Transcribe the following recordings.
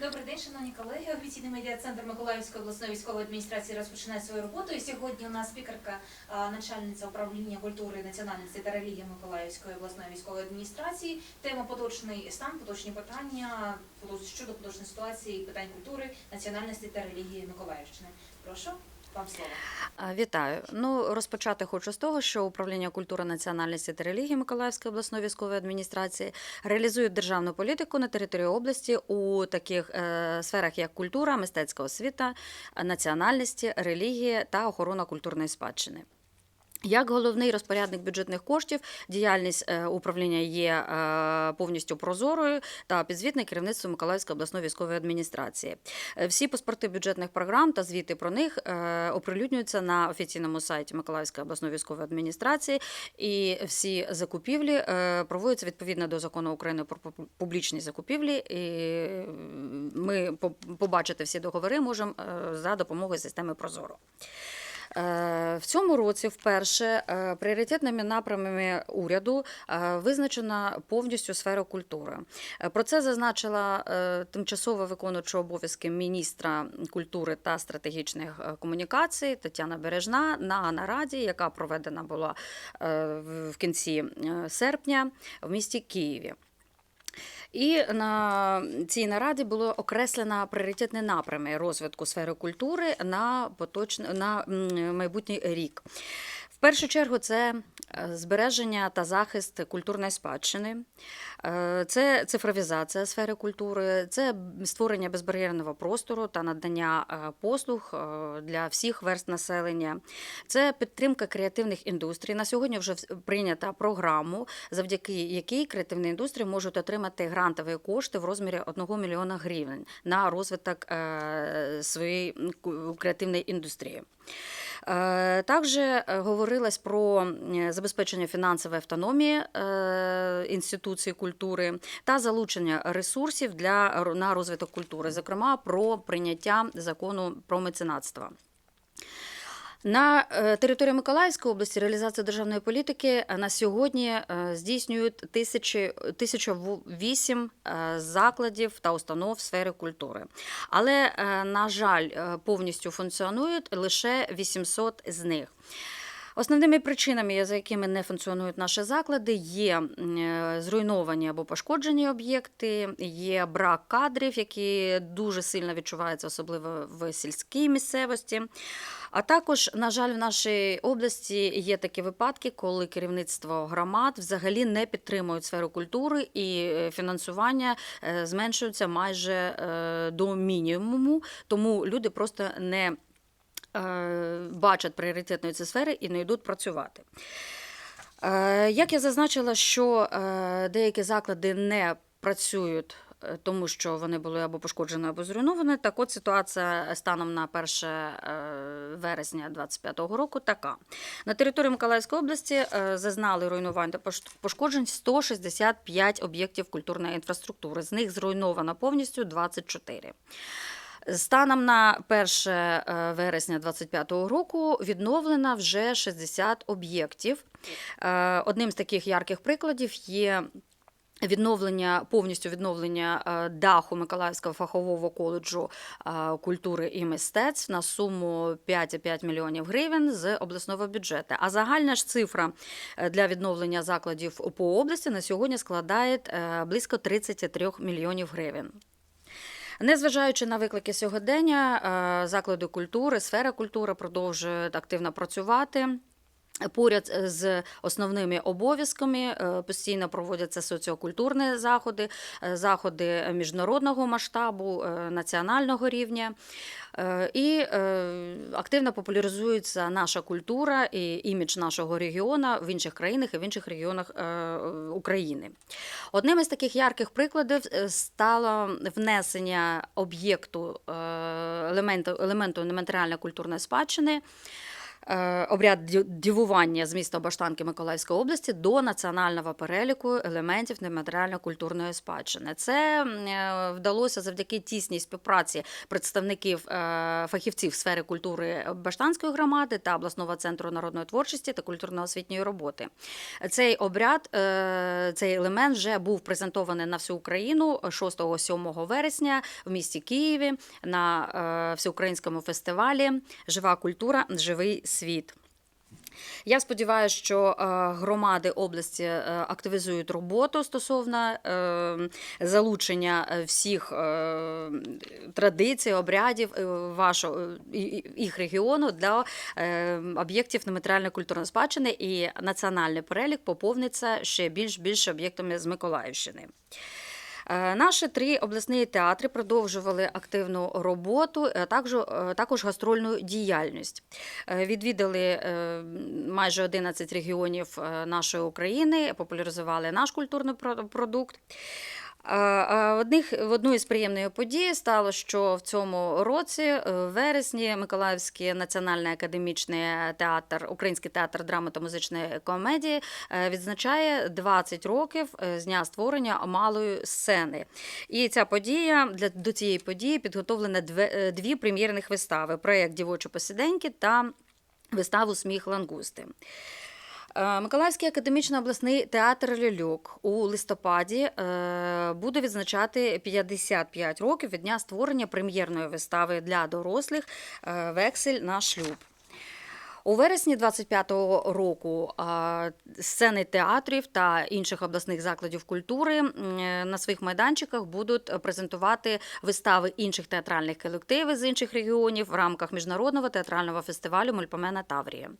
Добрий день, шановні колеги. Офіційний медіа-центр Миколаївської обласної військової адміністрації розпочинає свою роботу. І сьогодні у нас спікерка, начальниця управління культури, національності та релігії Миколаївської обласної військової адміністрації. Тема поточний стан, поточні питання щодо поточної ситуації питань культури, національності та релігії Миколаївщини. Прошу вам. Вітаю. Ну розпочати хочу з того, що управління культури, національності та релігії Миколаївської обласної військової адміністрації реалізує державну політику на території області у таких е, сферах, як культура, мистецька освіта, національності, релігія та охорона культурної спадщини. Як головний розпорядник бюджетних коштів, діяльність е, управління є е, повністю прозорою та підзвітне керівництво Миколаївської обласної військової адміністрації. Е, Всі паспорти бюджетних програм та звіти про них оприлюднюються на офіційному сайті Миколаївської обласної військової адміністрації, і всі закупівлі проводяться відповідно до закону України про публічні закупівлі. І ми побачити всі договори можемо за допомогою системи Прозоро. Е, В цьому році вперше е, пріоритетними напрямами уряду е, визначена повністю сфера культури. Про це зазначила тимчасово виконуюча обов'язки міністра культури та стратегічних комунікацій Тетяна Бережна на нараді, яка проведена була в кінці серпня в місті Києві. І на цій нараді було окреслено пріоритетні напрями розвитку сфери культури на поточ... на майбутній рік. Першу чергу це е, збереження та захист культурної спадщини, е, це цифровізація сфери культури, це створення безбар'єрного простору та надання е, послуг для всіх верст населення, це підтримка креативних індустрій. На сьогодні вже прийнята програму, завдяки якій креативні індустрії можуть отримати грантові кошти в розмірі 1 мільйона гривень на розвиток своєї креативної індустрії. Е, Також е, говорилось про е, забезпечення фінансової автономії інституції культури та залучення ресурсів для на розвиток культури, зокрема про прийняття закону про меценатство. На е, території Миколаївської області реалізація державної політики е, на сьогодні е, здійснюють тисячі, 1008 е, закладів та установ сфери культури. Але, на жаль, повністю функціонують лише 800 з них. Основними причинами, за якими не функціонують наші заклади, є е, зруйновані або пошкоджені об'єкти, є брак кадрів, які дуже сильно відчуваються, особливо в сільській місцевості. А також, на жаль, в нашій області є такі випадки, коли керівництво громад взагалі не підтримують сферу культури і е, фінансування е, зменшується майже до мінімуму, тому люди просто не бачать пріоритетної цієї сфери і не йдуть працювати. Е, Як я зазначила, що е, деякі заклади не працюють. е, Тому що вони були або пошкоджені, або зруйновані. Так от ситуація станом на 1 е, вересня 2025 року така. На території Миколаївської області е, зазнали руйнувань та пош- пошкоджень 165 об'єктів культурної інфраструктури. З них зруйновано повністю 24. Станом на 1 е, вересня 2025 року відновлено вже 60 об'єктів. Е, Одним з таких ярких прикладів є. Відновлення повністю відновлення е, даху Миколаївського фахового коледжу культури і мистецтв на суму 5,5 мільйонів гривень з обласного бюджету. А загальна ж цифра для відновлення закладів по області на сьогодні складає близько 33 мільйонів гривень. Незважаючи на виклики сьогодення, е, заклади культури, сфера культури продовжують активно працювати. Поряд з основними обов'язками е, постійно проводяться соціокультурні заходи, е, заходи міжнародного масштабу, е, національного рівня. Е, І е, активно популяризується наша культура і імідж нашого регіону в інших країнах і в інших регіонах е, України. Одним із таких ярких прикладів е, стало внесення об'єкту е, елементу, елементу нематеріально-культурної спадщини е, обряд дю- дивування з міста Баштанки Миколаївської області до національного переліку елементів нематеріально-культурної спадщини. Це е, вдалося завдяки тісній співпраці представників е, фахівців сфери культури Баштанської громади та обласного центру народної творчості та культурно-освітньої роботи. Цей обряд, е, цей елемент вже був презентований на всю Україну 6-7 вересня в місті Києві на е, всеукраїнському фестивалі Жива культура, живий світ. Я сподіваюся, що е, громади області е, активізують роботу стосовно е, залучення всіх традицій, обрядів вашого їх регіону для об'єктів нематеріальної культурної спадщини, і національний перелік поповниться ще більш більше об'єктами з Миколаївщини. Е, Наші три обласні театри продовжували активну роботу, е, також, е, також гастрольну діяльність. Відвідали майже 11 регіонів нашої України, популяризували наш культурний про- продукт. Одних, в одну із приємної подій стало, що в цьому році, е, в вересні, Миколаївський національний академічний театр, Український театр драми та музичної комедії е, відзначає 20 років е, з дня створення малої сцени. І ця подія для до цієї події підготовлено две- е, дві прем'єрних вистави: проєкт Дівочі посіденьки та виставу Сміх лангусти. Е, Миколаївський академічний обласний театр Ляльок у листопаді е, буде відзначати 55 років від дня створення прем'єрної вистави для дорослих е, Вексель на шлюб. У вересні 25-го року сцени театрів та інших обласних закладів культури на своїх майданчиках будуть презентувати вистави інших театральних колективів з інших регіонів в рамках міжнародного театрального фестивалю Мульпомена Таврія.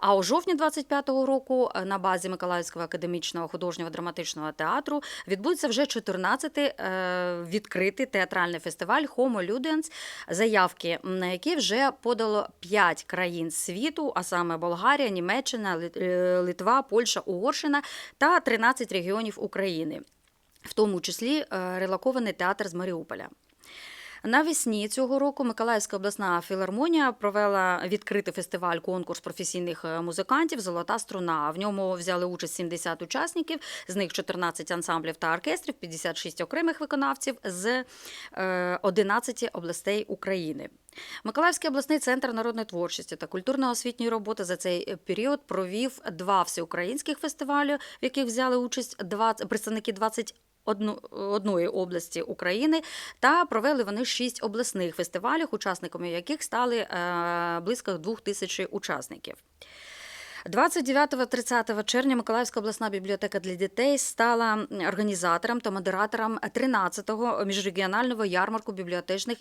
А у жовтні 25-го року на базі Миколаївського академічного художнього драматичного театру відбудеться вже 14-й е, відкритий театральний фестиваль Homo Ludens, заявки на які вже подало 5 країн світу, а саме Болгарія, Німеччина, е, Литва, Польща, Угорщина та 13 регіонів України, в тому числі е, релокований театр з Маріуполя. Навесні цього року Миколаївська обласна філармонія провела відкритий фестиваль конкурс професійних е, музикантів Золота струна. В ньому взяли участь 70 учасників, з них 14 ансамблів та оркестрів, 56 окремих виконавців з е, 11 областей України. Миколаївський обласний центр народної творчості та культурно-освітньої роботи за цей період провів два всеукраїнських фестивалі, в яких взяли участь 20, представники 20 одну, одної області України, та провели вони шість обласних фестивалів, учасниками яких стали е, близько двох тисяч учасників. 29-30 червня Миколаївська обласна бібліотека для дітей стала організатором та модератором 13-го міжрегіонального ярмарку бібліотечних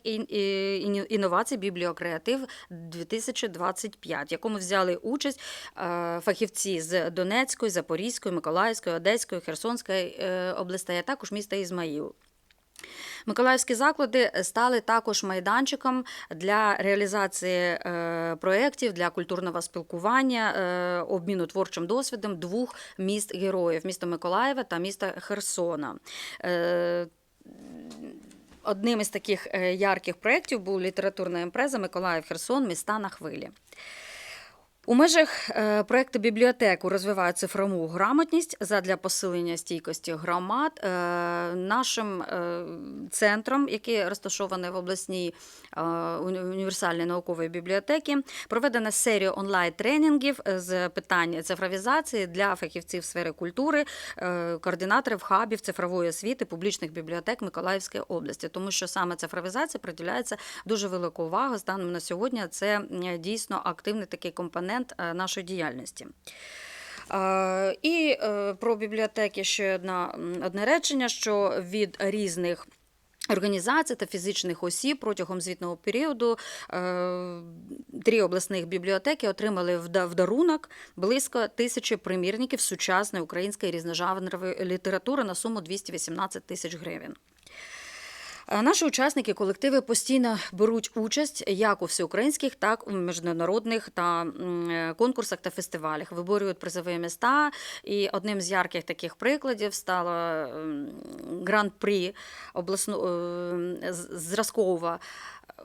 інновацій Бібліокреатив 2025, в якому взяли участь е, фахівці з Донецької, Запорізької, Миколаївської, Одеської, Херсонської е, областей, а також міста Ізмаїл. Миколаївські заклади стали також майданчиком для реалізації е, проєктів для культурного спілкування, е, обміну творчим досвідом двох міст героїв міста Миколаєва та міста Херсона. Е, Одним із таких е, ярких проєктів був літературна імпреза Миколаїв Херсон Міста на хвилі. У межах е, проекту бібліотеку розвивають цифрову грамотність задля посилення стійкості громад. Е, нашим е, центром, який розташований в обласній універсальній науковій бібліотеці, проведена серія онлайн-тренінгів з питань цифровізації для фахівців сфери культури, координаторів хабів цифрової освіти публічних бібліотек Миколаївської області, тому що саме цифровізація приділяється дуже велику увагу. Станом на сьогодні це дійсно активний такий компонент е, нашої діяльності. Е, І е, про бібліотеки ще одна, одне речення, що від різних. Організацій та фізичних осіб протягом звітного періоду три обласних бібліотеки отримали в дарунок близько тисячі примірників сучасної української різножанрової літератури на суму 218 тисяч гривень. Е, Наші учасники колективи постійно беруть участь як у всеукраїнських, так у міжнародних та е, конкурсах та фестивалях. Виборюють призові міста. І одним з ярких таких прикладів стало гран-прі обласно е, зразкового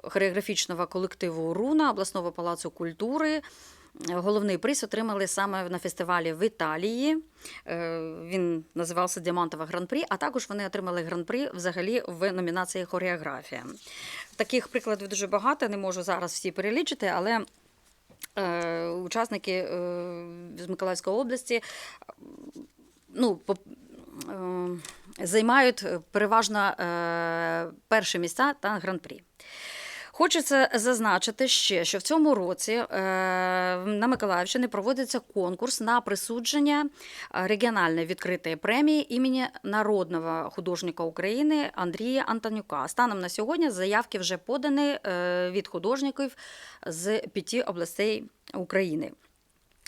хореографічного колективу Руна обласного палацу культури. Головний приз отримали саме на фестивалі в Італії. Е, Він називався Діамантова гран-прі, а також вони отримали гран-прі взагалі в номінації хореографія. Таких прикладів дуже багато, не можу зараз всі перелічити, але е, учасники е, з Миколаївської області ну, займають переважно перші місця та гран-прі. Хочеться зазначити ще, що в цьому році е, на Миколаївщині проводиться конкурс на присудження е, регіональної відкритої премії імені народного художника України Андрія Антонюка. Станом на сьогодні заявки вже подані е, від художників з п'яти областей України.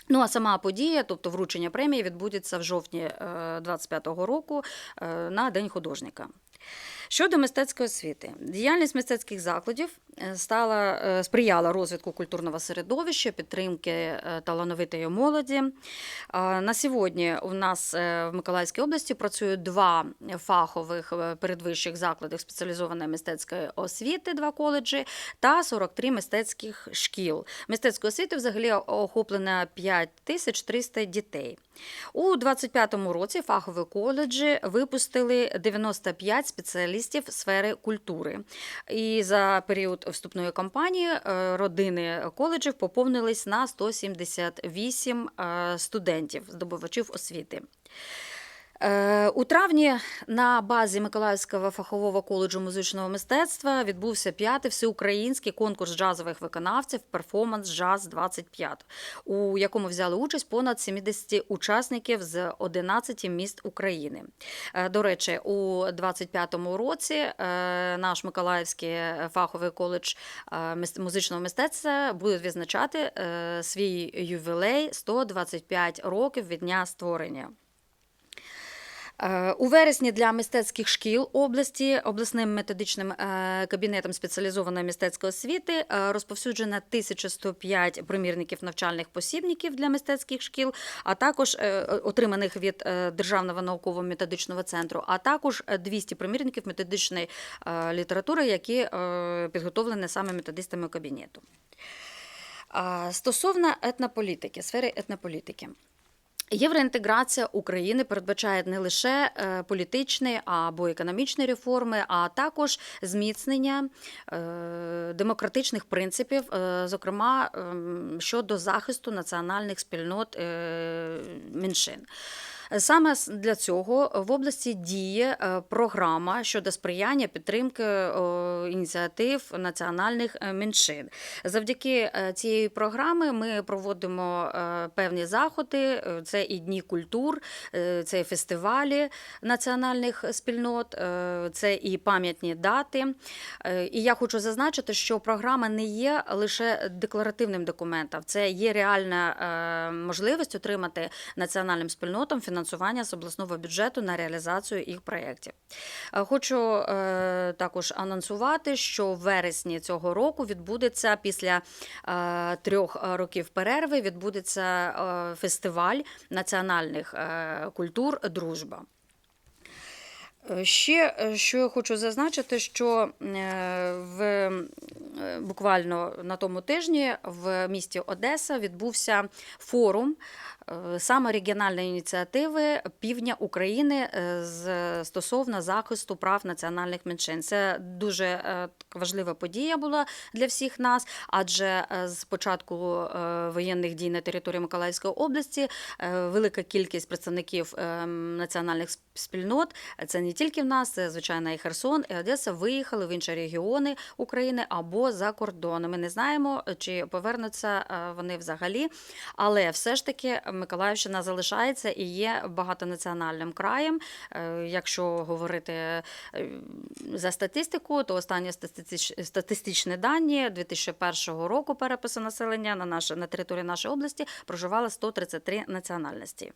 Ну а сама подія, тобто вручення премії, відбудеться в жовтні 25-го року на День художника. Щодо мистецької освіти, діяльність мистецьких закладів е, стала е, сприяла розвитку культурного середовища, підтримки е, талановитої молоді. На сьогодні у нас в Миколаївській області працюють два фахових передвищих заклади спеціалізованої мистецької освіти, два коледжі, та 43 мистецьких шкіл. Мистецької освіти взагалі охоплено 5300 дітей. У 25-му році фахові коледжі випустили 95 спеціалістів сфери культури. І за період вступної кампанії е, родини коледжів поповнились на 178 е, студентів, здобувачів освіти. Е, У травні на базі Миколаївського фахового коледжу музичного мистецтва відбувся п'ятий всеукраїнський конкурс джазових виконавців перформанс Джаз 25, у якому взяли участь понад 70 учасників з 11 міст України. Е, До речі, у 25-му році е, наш Миколаївський фаховий коледж музичного мистецтва буде відзначати свій ювілей 125 років від дня створення. Е, У вересні для мистецьких шкіл області обласним методичним е, кабінетом спеціалізованої мистецької освіти е, розповсюджено 1105 примірників навчальних посібників для мистецьких шкіл, а також отриманих від Державного науково-методичного центру, а також е, 200 примірників методичної літератури, які підготовлені саме методистами кабінету. Стосовно етнополітики, сфери етнополітики. Євроінтеграція України передбачає не лише е, політичні або економічні реформи, а також зміцнення е, демократичних принципів, е, зокрема ем, щодо захисту національних спільнот меншин. Саме для цього в області діє е, програма щодо сприяння підтримки е, ініціатив національних е, меншин. Завдяки цієї програми ми проводимо певні заходи. Це і дні культур, це і фестивалі національних спільнот, це і пам'ятні дати. І я хочу зазначити, що програма не є лише декларативним документом, це є реальна можливість отримати національним спільнотам фінансування з обласного бюджету на реалізацію їх проєктів. Е, Хочу е, також анонсувати, що в вересні цього року відбудеться після е, трьох років перерви відбудеться фестиваль національних культур Дружба. Ще що я хочу зазначити, що в буквально на тому тижні в місті Одеса відбувся форум саме регіональної ініціативи півдня України е, з стосовно захисту прав національних меншин. Це дуже е, важлива подія була для всіх нас, адже е, з початку е, воєнних дій на території Миколаївської області е, велика кількість представників е, національних спільнот, це не тільки в нас, це звичайно і Херсон, і Одеса виїхали в інші регіони України або за кордони. Ми не знаємо, чи повернуться е, вони взагалі, але все ж таки Миколаївщина залишається і є багатонаціональним краєм. Е, Якщо говорити е, за статистику, то останні статистич- статистичні дані 2001 року перепису населення на, наше, на території нашої області проживало 133 національності.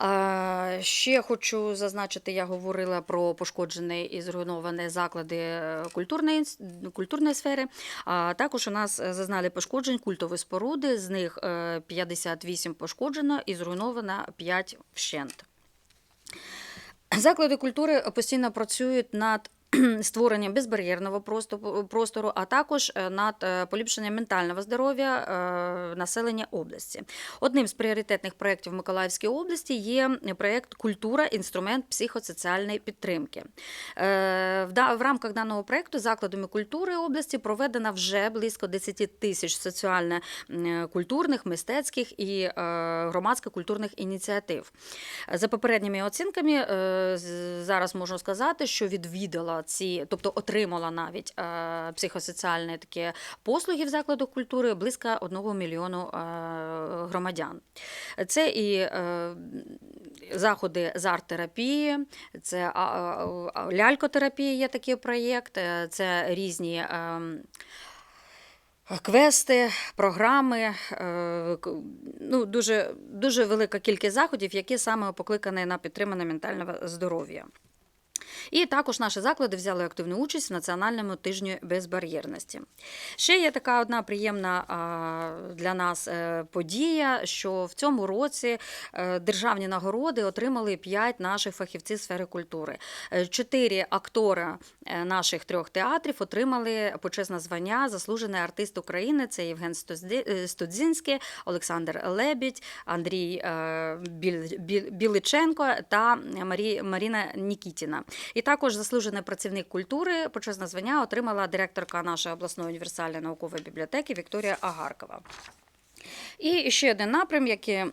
А, Ще хочу зазначити, я говорила про пошкоджені і зруйновані заклади е, культурної, культурної сфери. А також у нас е, зазнали пошкоджень культові споруди, з них е, 58 пошкоджено і зруйновано 5 вщент. Заклади культури постійно працюють над створенням безбар'єрного простору, а також е, над е, поліпшенням ментального здоров'я е, населення області. Одним з пріоритетних проєктів Миколаївській області є проєкт Культура інструмент психосоціальної підтримки. В рамках даного проєкту закладами культури області проведено вже близько 10 тисяч соціально-культурних, мистецьких і громадсько-культурних ініціатив. За попередніми оцінками, зараз можу сказати, що відвідала ці, тобто отримала навіть е, психосоціальні такі послуги в закладах культури близько 1 мільйону е, громадян. Це і е, заходи з арт-терапії, це лялькотерапія, є такий проєкт, це різні. Квести, програми, ну, дуже, дуже велика кількість заходів, які саме покликані на підтримання ментального здоров'я. І також наші заклади взяли активну участь в національному тижні безбар'єрності. Ще є така одна приємна для нас е, подія, що в цьому році е, державні нагороди отримали п'ять наших фахівців сфери культури. Е, Чотири актора наших трьох театрів отримали почесне звання Заслужений артист України. Це Євген е, Олександр Лебідь, Андрій Біличенко та Марі, Маріна Нікітіна. І також заслужений працівник культури почесне звання отримала директорка нашої обласної універсальної наукової бібліотеки Вікторія Агаркова. І ще один напрям, який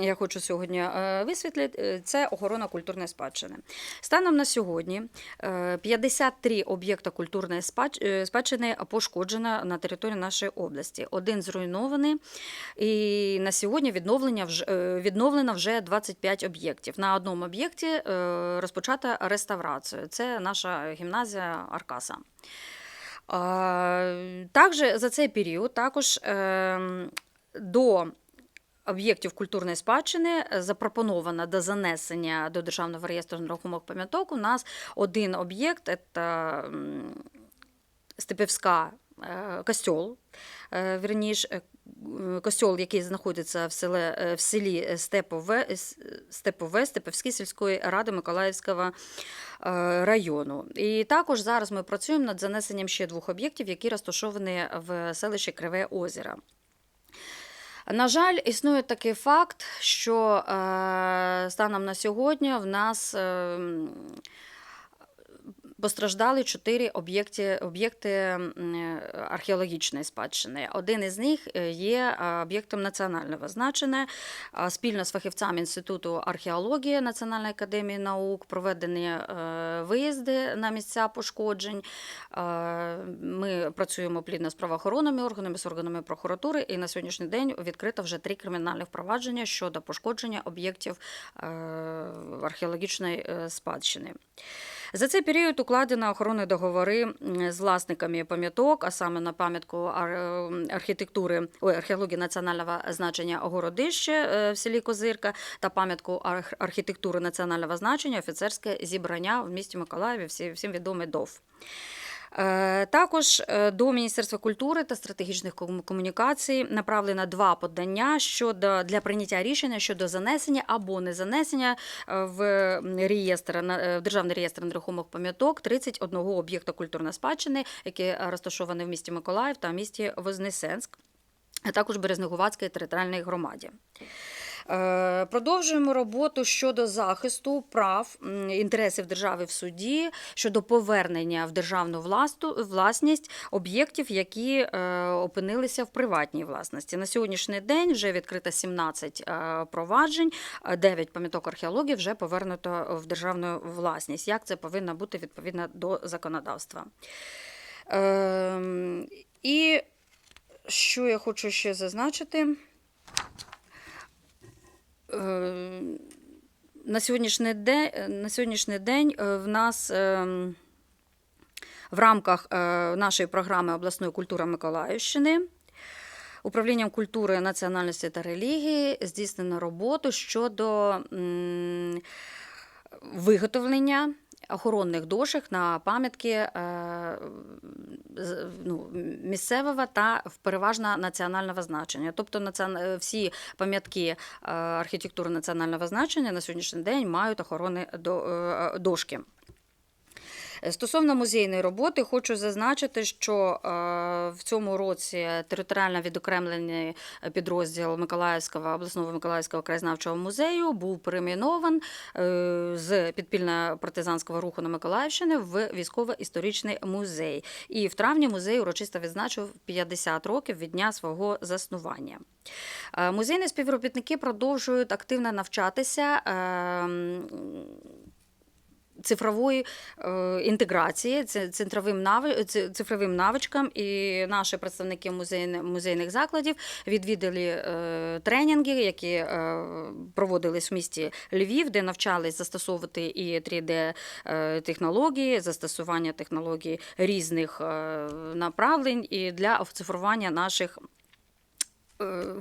я хочу сьогодні е, висвітлити, е, це охорона культурної спадщини. Станом на сьогодні е, 53 об'єкта культурної е, спадщини пошкоджено на території нашої області. Один зруйнований, і на сьогодні відновлення е, відновлено вже 25 об'єктів. На одному об'єкті е, розпочата реставрацію. Це наша гімназія Аркаса. Також за цей період також ем, до об'єктів культурної спадщини запропоновано до занесення до Державного реєстру нерухомих пам'яток. У нас один об'єкт це Степівська е, костьол, е, е, костьол, який знаходиться в, селе, е, в селі Степове, Степове Степівської сільської ради Миколаївського е, району. І також зараз ми працюємо над занесенням ще двох об'єктів, які розташовані в селищі Криве озеро. На жаль, існує такий факт, що е, станом на сьогодні в нас е, м, постраждали чотири об'єкти, об'єкти археологічної спадщини. Один із них е, є е, об'єктом національного значення. Спільно з фахівцями Інституту археології Національної академії наук проведені е, виїзди на місця пошкоджень. Е, Ми працюємо плідно з правоохоронними органами, з органами прокуратури, і на сьогоднішній день відкрито вже три кримінальних впровадження щодо пошкодження об'єктів е, археологічної е, спадщини. За цей період укладено охоронні договори з власниками пам'яток, а саме на пам'ятку архітектури ой, археології національного значення Огородище е, в селі Козирка та пам'ятку арх- архітектури національного значення офіцерське зібрання в місті Миколаєві, всі, всім відомий ДОВ. Е, Також е, до Міністерства культури та стратегічних комунікацій направлено два подання щодо для прийняття рішення щодо занесення або не занесення е, в реєстр в державний реєстр нерухомих пам'яток 31 об'єкта культурної спадщини, які розташовані в місті Миколаїв та місті Вознесенськ, а також Березнегуватській територіальній громаді. Е, Продовжуємо роботу щодо захисту прав інтересів держави в суді щодо повернення в державну власність об'єктів, які е, опинилися в приватній власності. На сьогоднішній день вже відкрито 17 е, проваджень, 9 пам'яток археології вже повернуто в державну власність. Як це повинно бути відповідно до законодавства? Ем, І що я хочу ще зазначити? Е, На сьогоднішній день, на сьогоднішній день е, в нас ем, в рамках е, нашої програми обласної культури Миколаївщини управлінням культури, національності та релігії здійснено роботу щодо виготовлення охоронних дошок на пам'ятки е, ну, місцевого та переважно національного значення. Тобто е, всі пам'ятки е, архітектури національного значення на сьогоднішній день мають охоронні до- е, дошки. Стосовно музейної роботи, хочу зазначити, що е, в цьому році територіально відокремлений підрозділ Миколаївського обласного Миколаївського краєзнавчого музею був перейменован е, з підпільно-партизанського руху на Миколаївщини в військово-історичний музей. І в травні музей урочисто відзначив 50 років від дня свого заснування. Е, Музейні співробітники продовжують активно навчатися. Цифрової е, інтеграції, цифровим цифровим навичкам, і наші представники музейних закладів відвідали е, тренінги, які е, проводились в місті Львів, де навчались застосовувати і 3D е, технології, застосування технологій різних направлень і для оцифрування наших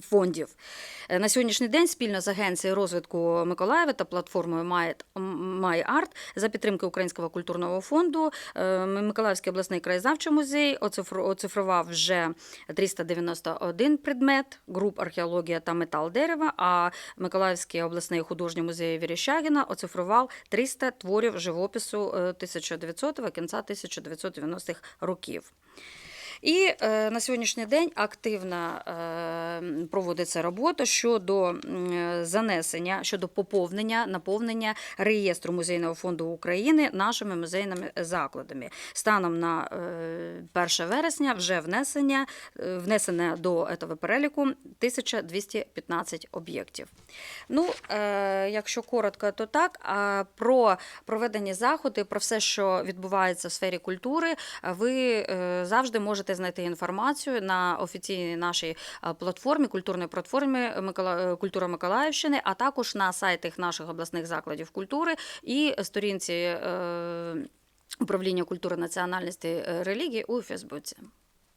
фондів. Е, На сьогоднішній день спільно з Агенцією розвитку Миколаєва та платформою My- MyArt за підтримки Українського культурного фонду е, Миколаївський обласний краєзнавчий музей оцифру- оцифрував вже 391 предмет груп археологія та метал дерева, а Миколаївський обласний художній музей Віріщагіна оцифрував 300 творів живопису е, 1900-го, кінця 1990-х років. І е, на сьогоднішній день активно е, проводиться робота щодо е, занесення, щодо поповнення, наповнення реєстру музейного фонду України нашими музейними закладами. Станом на е, 1 вересня вже внесення, е, внесено до цього переліку 1215 об'єктів. Ну, е, якщо коротко, то так. А про проведені заходи, про все, що відбувається в сфері культури, е, ви е, завжди можете знайти інформацію на офіційній нашій е, платформі, культурної платформі е, Культура Миколаївщини, а також на сайтах наших обласних закладів культури і сторінці е, управління культури національності релігії у Фейсбуці.